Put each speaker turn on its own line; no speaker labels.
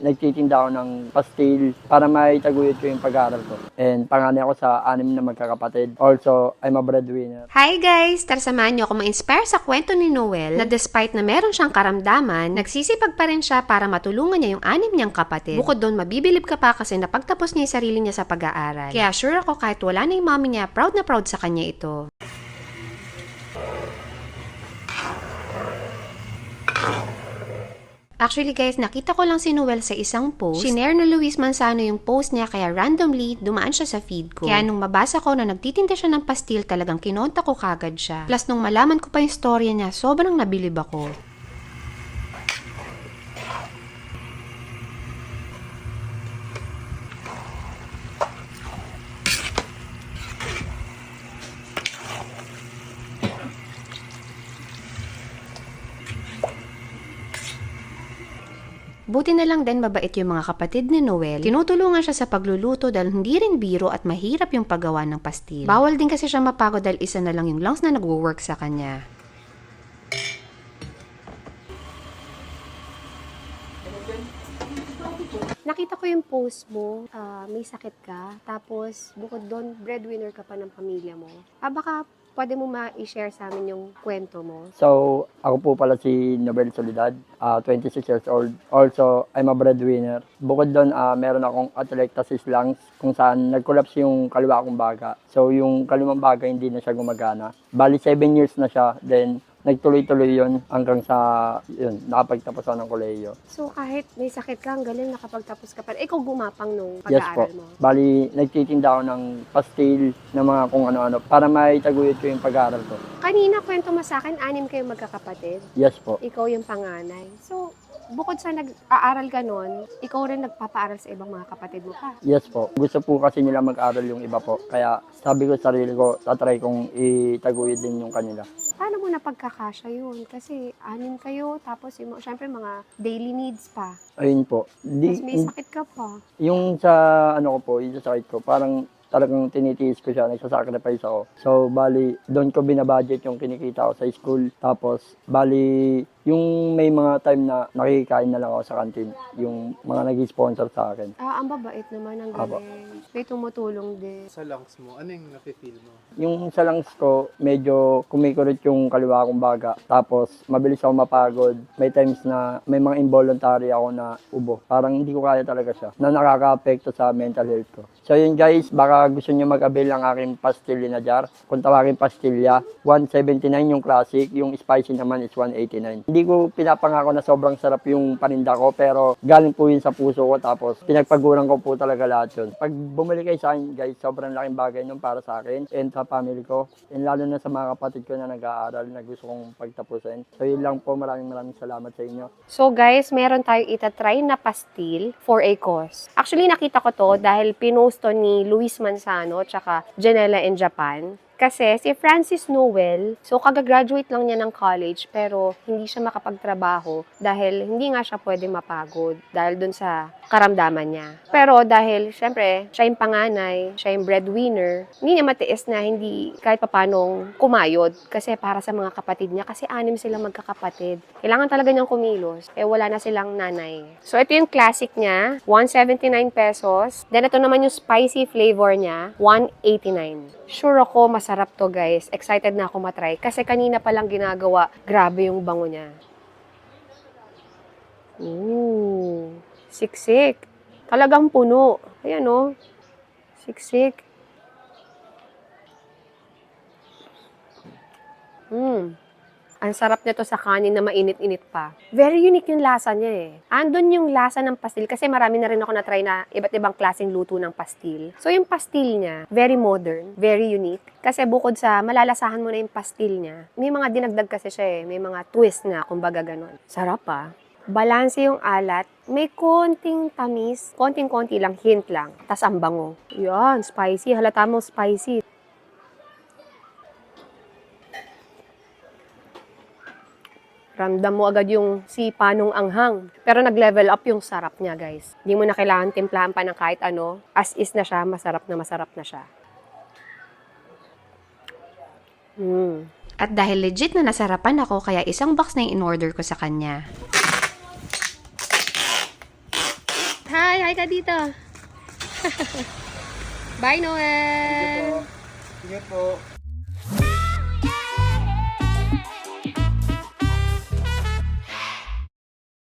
nagtitinda ako ng pastil para maitaguyod ko yung pag-aaral ko. And panganay ako sa anim na magkakapatid. Also, I'm a breadwinner.
Hi guys! Tara samahan niyo ako ma-inspire sa kwento ni Noel na despite na meron siyang karamdaman, nagsisipag pa rin siya para matulungan niya yung anim niyang kapatid. Bukod doon, mabibilib ka pa kasi napagtapos niya yung sarili niya sa pag-aaral. Kaya sure ako kahit wala na yung mami niya, proud na proud sa kanya ito. Actually guys, nakita ko lang si Noel sa isang post. Shinare na Luis Manzano yung post niya kaya randomly dumaan siya sa feed ko. Kaya nung mabasa ko na nagtitinda siya ng pastil, talagang kinonta ko kagad siya. Plus nung malaman ko pa yung storya niya, sobrang nabilib ako. Buti na lang din mabait yung mga kapatid ni Noel. Tinutulungan siya sa pagluluto dahil hindi rin biro at mahirap yung paggawa ng pastil. Bawal din kasi siya mapagod dahil isa na lang yung lungs na nagwo-work sa kanya.
Nakita ko yung post mo, ah, may sakit ka, tapos bukod doon, breadwinner ka pa ng pamilya mo. Ah, baka pwede mo ma-share sa amin yung kwento mo.
So, ako po pala si Nobel Solidad, ah, 26 years old. Also, I'm a breadwinner. Bukod doon, ah, meron akong atelectasis lungs kung saan nag-collapse yung kaliwa kong baga. So, yung kaliwang baga hindi na siya gumagana. Bali, 7 years na siya. Then, nagtuloy-tuloy yon hanggang sa, yun, nakapagtapos ako ng kolehiyo.
So, kahit may sakit ka, ang galing nakapagtapos ka pa. Ikaw gumapang nung
Yes po.
pag-aaral mo.
Bali, nagtitinda ako ng pastil, ng mga kung ano-ano, para maitaguyod ko yung pag-aaral ko.
Kanina, kwento mo sa akin, anim kayo magkakapatid.
Yes po.
Ikaw yung panganay. So, bukod sa nag-aaral ka nun, ikaw rin nagpapaaral sa ibang mga kapatid mo pa.
Yes po. Gusto po kasi nila mag-aral yung iba po. Kaya sabi ko sa sarili ko, tatry kong itaguyod din yung kanila.
Paano mo napagkakasya yun? Kasi anim kayo, tapos yung, syempre mga daily needs pa.
Ayun po. Di,
Tapos may sakit ka pa.
yung sa ano ko po, yung sa sakit ko, parang talagang tinitiis ko siya, nagsasacrifice ako. So, bali, doon ko binabudget yung kinikita ko sa school. Tapos, bali, yung may mga time na nakikain na lang ako sa kantin, yung mga nag-sponsor sa akin.
Ah, ang babait naman, ang
Aba.
galing. May tumutulong din.
sa lungs mo, ano yung nafe-feel mo?
Yung sa lungs ko, medyo kumikurot yung kaliwa kong baga. Tapos, mabilis ako mapagod. May times na may mga involuntary ako na ubo. Parang hindi ko kaya talaga siya. Na nakaka-apekto sa mental health ko. So yun guys, baka gusto nyo mag-avail ng aking pastilya na jar. Kung tawagin pastilya, 179 yung classic, yung spicy naman is 189. Hindi ko pinapangako na sobrang sarap yung paninda ko, pero galing po yun sa puso ko. Tapos, pinagpaguran ko po talaga lahat yun. Pag bumili kayo sa akin guys, sobrang laking bagay nun para sa akin and sa family ko. And lalo na sa mga kapatid ko na nag-aaral na gusto kong pagtapusin. So yun lang po, maraming maraming salamat sa inyo.
So guys, meron tayong itatry na pastil for a cause. Actually, nakita ko to dahil pinost to ni Luis Manzano tsaka Janela in Japan. Kasi si Francis Noel, so kagagraduate lang niya ng college pero hindi siya makapagtrabaho dahil hindi nga siya pwede mapagod dahil dun sa karamdaman niya. Pero dahil syempre siya yung panganay, siya yung breadwinner, hindi niya matiis na hindi kahit papanong kumayod kasi para sa mga kapatid niya kasi anim sila magkakapatid. Kailangan talaga niyang kumilos eh wala na silang nanay. So ito yung classic niya, 179 pesos. Then ito naman yung spicy flavor niya, 189. Sure ako masarap to guys. Excited na ako matry kasi kanina pa lang ginagawa. Grabe yung bango niya. Ooh, siksik. Talagang puno. Ayan oh. Siksik. Mm. Ang sarap nito sa kanin na mainit-init pa. Very unique yung lasa niya eh. Andun yung lasa ng pastil kasi marami na rin ako na-try na iba't ibang klaseng luto ng pastil. So yung pastil niya, very modern, very unique. Kasi bukod sa malalasahan mo na yung pastil niya, may mga dinagdag kasi siya eh. May mga twist na, kumbaga ganun. Sarap ah. Balanse yung alat. May konting tamis. Konting-konti lang, hint lang. Tas ang bango. Yan, spicy. Halata mo spicy. Ramdam mo agad yung sipa nung anghang. Pero nag-level up yung sarap niya, guys. Hindi mo na kailangan timplahan pa ng kahit ano. As is na siya, masarap na masarap na siya. Mm.
At dahil legit na nasarapan ako, kaya isang box na yung in-order ko sa kanya.
Hi ka dito. Bye, Noel!
Sige po.